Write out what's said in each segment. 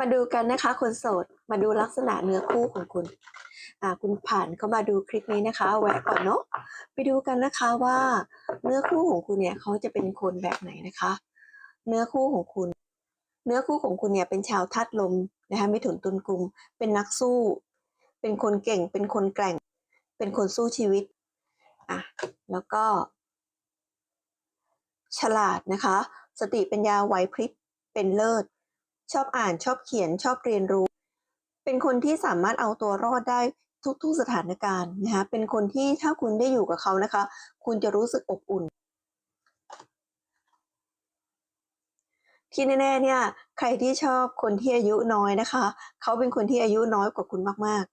มาดูกันนะคะคนโสด มาดูลักษณะเนื้อคู่ของคุณ อ่า คุณผ่านเข้ามาดูคลิปนี้นะคะ แวะก่อนเนาะ ไปดูกันนะคะว่าเนื้อคู่ของคุณเนี่ยเขาจะเป็นคนแบบไหนนะคะ เนื้อคู่ของคุณ เนื้อคู่ของคุณเนี่ยเป็นชาวธาตุลมนะคะไม่ถุนตุนกลุ่มเป็นนักสู้ เป็นคนเก่ง เป็นคนแกร่ง เป็นคนสู้ชีวิต อะ แล้วก็ ฉลาดนะคะ สติปัญญาไหวพริบ เป็นเลิศ ชอบอ่านชอบเขียนชอบเรียนรู้ เป็นคนที่สามารถเอาตัวรอดได้ทุกๆสถานการณ์นะคะเป็นคนที่ถ้าคุณได้อยู่กับเขานะคะ คุณจะรู้สึกอบอุ่น ที่แน่ๆเนี่ยใครที่ชอบคนที่อายุน้อยนะคะ เขาเป็นคนที่อายุน้อยกว่าคุณมาก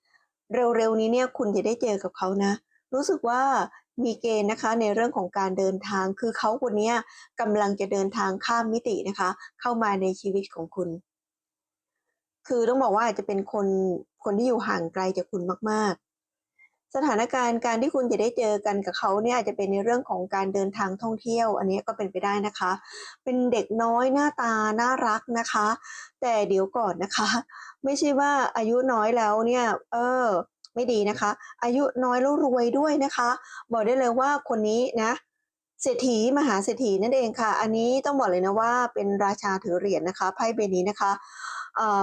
ๆ เร็วๆนี้เนี่ยคุณจะได้เจอกับเขานะ รู้สึกว่า มีเกณฑ์นะคะในเรื่องของการเดินทาง คือเขาคนนี้กำลังจะเดินทางข้ามมิตินะคะ เข้ามาในชีวิตของคุณ คือต้องบอกว่าอาจจะเป็นคนคนที่อยู่ห่างไกลจากคุณมาก ๆ สถานการณ์การที่คุณจะได้เจอกันกับเขาเนี่ยอาจจะเป็นในเรื่องของการเดินทางท่องเที่ยว อันนี้ก็เป็นไปได้นะคะ เป็นเด็กน้อยหน้าตาน่ารักนะคะ แต่เดี๋ยวก่อนนะคะ ไม่ใช่ว่าอายุน้อยแล้วเนี่ย เออ ไม่ดีนะคะ อายุน้อยแล้วรวยด้วยนะคะ บอกได้เลยว่าคนนี้นะเศรษฐีมหาเศรษฐีนั่นเองค่ะ อันนี้ต้องบอกเลยนะว่าเป็นราชาถือเหรียญนะคะไพ่ใบนี้นะคะ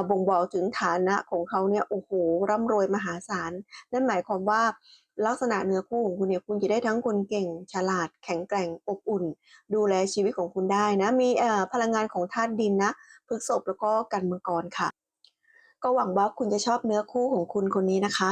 บ่งบอกถึงฐานะของเขาเนี่ยโอ้โหร่ำรวยมหาศาลนั่นหมายความว่าลักษณะเนื้อคู่ของคุณเนี่ยคุณจะได้ทั้งคนเก่ง ฉลาด แข็งแกร่งอบอุ่น ดูแลชีวิตของคุณได้นะ มีพลังงานของธาตุดินนะพฤกษภแล้วก็กันมังกรค่ะ ก็หวังว่าคุณจะชอบเนื้อคู่ของคุณคนนี้นะคะ